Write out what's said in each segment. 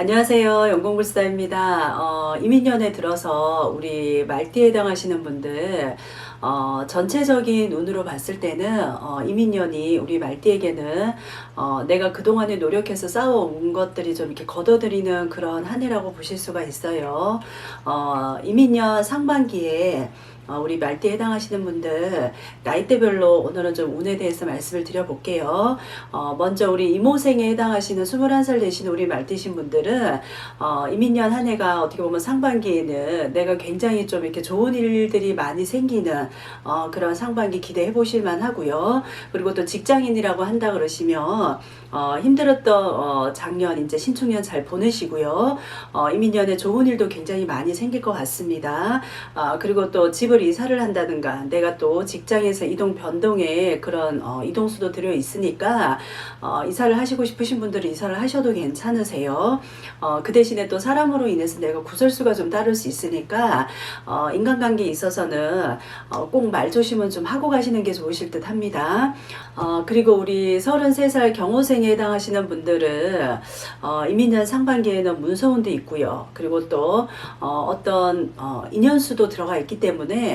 안녕하세요. 영공불사입니다. 어, 이민년에 들어서 우리 말띠에 해당하시는 분들, 어, 전체적인 눈으로 봤을 때는, 어, 이민년이 우리 말띠에게는, 어, 내가 그동안에 노력해서 쌓아온 것들이 좀 이렇게 걷어들이는 그런 한 해라고 보실 수가 있어요. 어, 이민년 상반기에 어, 우리 말띠에 해당하시는 분들 나이대별로 오늘은 좀 운에 대해서 말씀을 드려볼게요. 어, 먼저 우리 이모생에 해당하시는 21살 되시는 우리 말띠신 분들은 어, 이민년 한 해가 어떻게 보면 상반기에는 내가 굉장히 좀 이렇게 좋은 일들이 많이 생기는 어, 그런 상반기 기대해 보실 만하고요. 그리고 또 직장인이라고 한다 그러시면 어, 힘들었던 어, 작년 이제 신축년 잘 보내시고요. 어, 이민년에 좋은 일도 굉장히 많이 생길 것 같습니다. 아, 그리고 또 집을 이사를 한다든가 내가 또 직장에서 이동 변동에 그런 어, 이동수도 들어 있으니까 어, 이사를 하시고 싶으신 분들은 이사를 하셔도 괜찮으세요. 어, 그 대신에 또 사람으로 인해서 내가 구설수가 좀 따를 수 있으니까 어, 인간관계에 있어서는 어, 꼭 말 조심은 좀 하고 가시는 게 좋으실 듯 합니다. 어, 그리고 우리 33살 경호생에 해당하시는 분들은 어, 이민년 상반기에는 문서운도 있고요. 그리고 또 어, 어떤 어, 인연수도 들어가 있기 때문에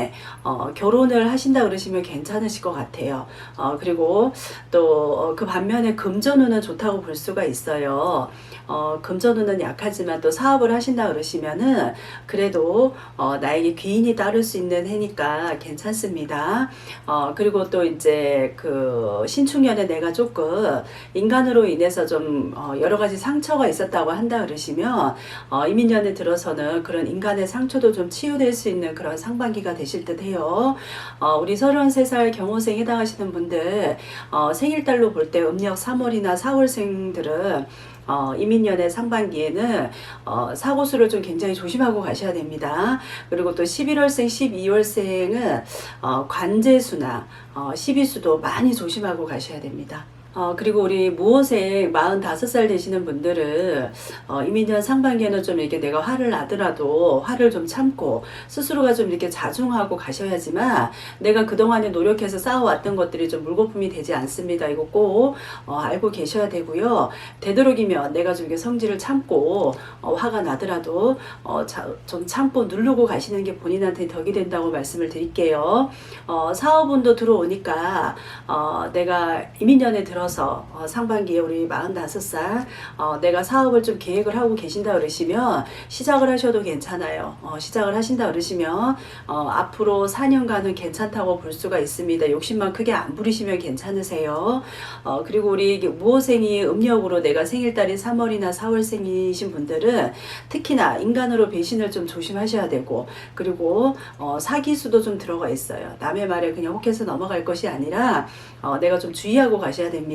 어, 결혼을 하신다 그러시면 괜찮으실 것 같아요. 어, 그리고 또 그 반면에 금전운은 좋다고 볼 수가 있어요. 어, 금전운은 약하지만 또 사업을 하신다 그러시면은 그래도 어, 나에게 귀인이 따를 수 있는 해니까 괜찮습니다. 어, 그리고 또 이제 그 신축년에 내가 조금 인간으로 인해서 좀 어, 여러 가지 상처가 있었다고 한다 그러시면 어, 이민년에 들어서는 그런 인간의 상처도 좀 치유될 수 있는 그런 상반기가 되실 듯 해요. 어, 우리 33살 경호생 해당하시는 분들 어, 생일달로 볼 때 음력 3월이나 4월생들은 어, 이민년의 상반기에는 어, 사고수를 좀 굉장히 조심하고 가셔야 됩니다. 그리고 또 11월생, 12월생은 어, 관제수나 어, 시비수도 많이 조심하고 가셔야 됩니다. 어, 그리고 우리 무호생 45살 되시는 분들은, 어, 이민년 상반기에는 좀 이렇게 내가 화를 나더라도 화를 좀 참고 스스로가 좀 이렇게 자중하고 가셔야지만 내가 그동안에 노력해서 쌓아왔던 것들이 좀 물거품이 되지 않습니다. 이거 꼭, 어, 알고 계셔야 되고요. 되도록이면 내가 좀 이렇게 성질을 참고, 어, 화가 나더라도, 어, 자, 좀 참고 누르고 가시는 게 본인한테 덕이 된다고 말씀을 드릴게요. 어, 사업운도 들어오니까, 어, 내가 이민년에 들어 서 어, 상반기에 우리 45살 어, 내가 사업을 좀 계획을 하고 계신다 그러시면 시작을 하셔도 괜찮아요. 어, 시작을 하신다 그러시면 어, 앞으로 4년간은 괜찮다고 볼 수가 있습니다. 욕심만 크게 안 부리시면 괜찮으세요. 어, 그리고 우리 무호생이 음력으로 내가 생일달이 3월이나 4월생이신 분들은 특히나 인간으로 배신을 좀 조심하셔야 되고 그리고 어, 사기수도 좀 들어가 있어요. 남의 말에 그냥 혹해서 넘어갈 것이 아니라 어, 내가 좀 주의하고 가셔야 됩니다.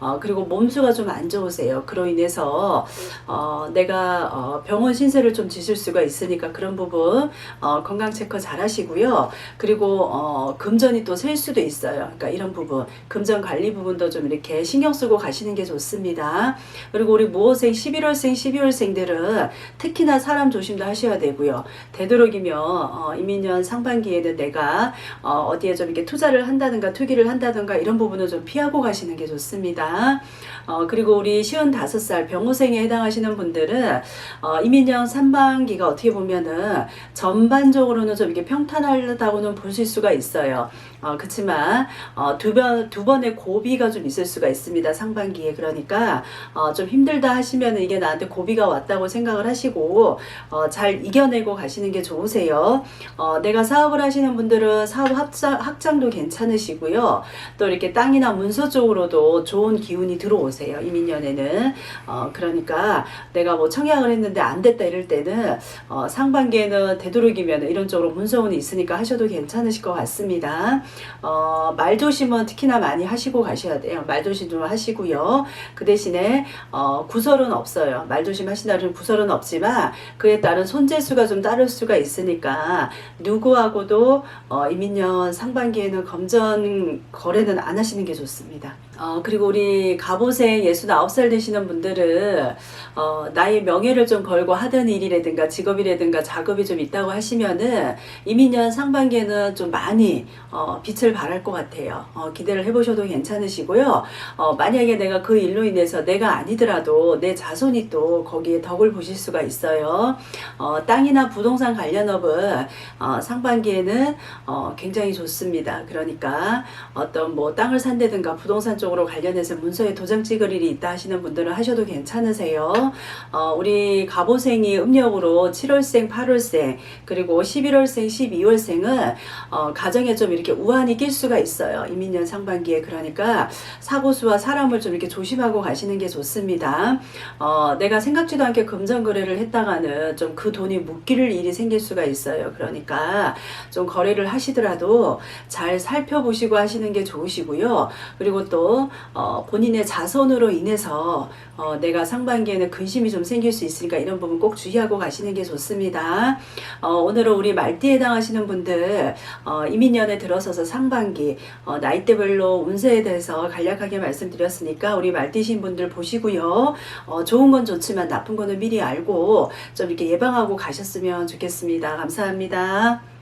어, 그리고 몸수가 좀 안 좋으세요. 그로 인해서 어, 내가 어, 병원 신세를 좀 지실 수가 있으니까 그런 부분 어, 건강 체크 잘 하시고요. 그리고 어, 금전이 또 셀 수도 있어요. 그러니까 이런 부분 금전 관리 부분도 좀 이렇게 신경 쓰고 가시는 게 좋습니다. 그리고 우리 무호생 11월생 12월생들은 특히나 사람 조심도 하셔야 되고요. 되도록이면 어, 이민년 상반기에는 내가 어, 어디에 좀 이렇게 투자를 한다든가 투기를 한다든가 이런 부분을 좀 피하고 가시는 게 좋습니다. 어, 그리고 우리 55살 병호생에 해당하시는 분들은 어, 이민년 상반기가 어떻게 보면은 전반적으로는 좀 이렇게 평탄하다고는 보실 수가 있어요. 어, 그렇지만 어, 두 번, 두 번의 고비가 좀 있을 수가 있습니다. 상반기에. 그러니까 어, 좀 힘들다 하시면 이게 나한테 고비가 왔다고 생각을 하시고 어, 잘 이겨내고 가시는 게 좋으세요. 어, 내가 사업을 하시는 분들은 사업 확장, 확장도 괜찮으시고요. 또 이렇게 땅이나 문서 쪽으로 도 좋은 기운이 들어오세요. 이민년에는. 어, 그러니까 내가 뭐 청약을 했는데 안 됐다 이럴 때는 어, 상반기에는 되도록이면 이런 쪽으로 문서운이 있으니까 하셔도 괜찮으실 것 같습니다. 어, 말 조심은 특히나 많이 하시고 가셔야 돼요. 말 조심 좀 하시고요. 그 대신에 어, 구설은 없어요. 말 조심 하신다는 구설은 없지만 그에 따른 손재수가 좀 따를 수가 있으니까 누구하고도 어, 이민년 상반기에는 검전 거래는 안 하시는 게 좋습니다. 어, 그리고 우리 갑오생 69살 되시는 분들은 어, 나의 명예를 좀 걸고 하던 일이라든가 직업이라든가 작업이 좀 있다고 하시면은 이민년 상반기에는 좀 많이 어, 빛을 발할 것 같아요. 어, 기대를 해보셔도 괜찮으시고요. 어, 만약에 내가 그 일로 인해서 내가 아니더라도 내 자손이 또 거기에 덕을 보실 수가 있어요. 어, 땅이나 부동산 관련업은 어, 상반기에는 어, 굉장히 좋습니다. 그러니까 어떤 뭐 땅을 산다든가 부동산 쪽 으로 관련해서 문서에 도장 찍을 일이 있다 하시는 분들은 하셔도 괜찮으세요. 어, 우리 갑오생이 음력으로 7월생, 8월생 그리고 11월생, 12월생은 어, 가정에 좀 이렇게 우환이 낄 수가 있어요. 이민년 상반기에 그러니까 사고수와 사람을 좀 이렇게 조심하고 가시는 게 좋습니다. 어, 내가 생각지도 않게 금전 거래를 했다가는 좀 그 돈이 묶일 일이 생길 수가 있어요. 그러니까 좀 거래를 하시더라도 잘 살펴보시고 하시는 게 좋으시고요. 그리고 또 어, 본인의 자손으로 인해서 어, 내가 상반기에는 근심이 좀 생길 수 있으니까 이런 부분 꼭 주의하고 가시는 게 좋습니다. 어, 오늘은 우리 말띠에 해당하시는 분들 어, 이민년에 들어서서 상반기 어, 나이대별로 운세에 대해서 간략하게 말씀드렸으니까 우리 말띠신 분들 보시고요. 어, 좋은 건 좋지만 나쁜 거는 미리 알고 좀 이렇게 예방하고 가셨으면 좋겠습니다. 감사합니다.